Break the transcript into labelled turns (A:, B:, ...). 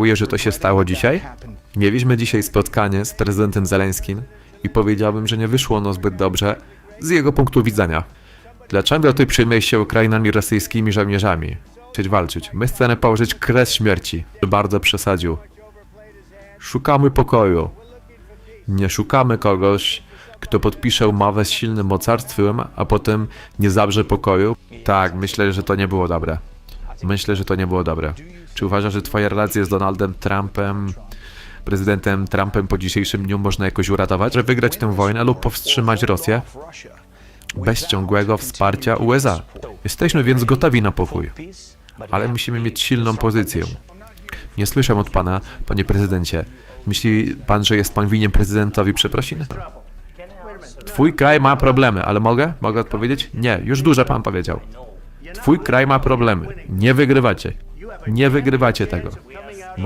A: żałuję, że to się stało dzisiaj? Mieliśmy dzisiaj spotkanie z prezydentem Zeleńskim i powiedziałbym, że nie wyszło ono zbyt dobrze z jego punktu widzenia. Dlaczego ty przyjmujesz się Ukrainami rosyjskimi żołnierzami? Chcieć walczyć. My chcemy położyć kres śmierci. Bardzo przesadził. Szukamy pokoju. Nie szukamy kogoś, kto podpisze umowę z silnym mocarstwem, a potem nie zabrze pokoju. Tak, myślę, że to nie było dobre. Myślę, że to nie było dobre. Czy uważasz, że twoje relacje z Donaldem Trumpem, prezydentem Trumpem po dzisiejszym dniu można jakoś uratować, że wygrać tę wojnę lub powstrzymać Rosję? Bez ciągłego wsparcia USA. Jesteśmy więc gotowi na pokój, ale musimy mieć silną pozycję. Nie słyszę od pana, panie prezydencie. Myśli pan, że jest pan winien prezydentowi przeprosin? Twój kraj ma problemy, ale mogę? Mogę odpowiedzieć? Nie, już dużo pan powiedział. Twój kraj ma problemy. Nie wygrywacie. Nie wygrywacie tego.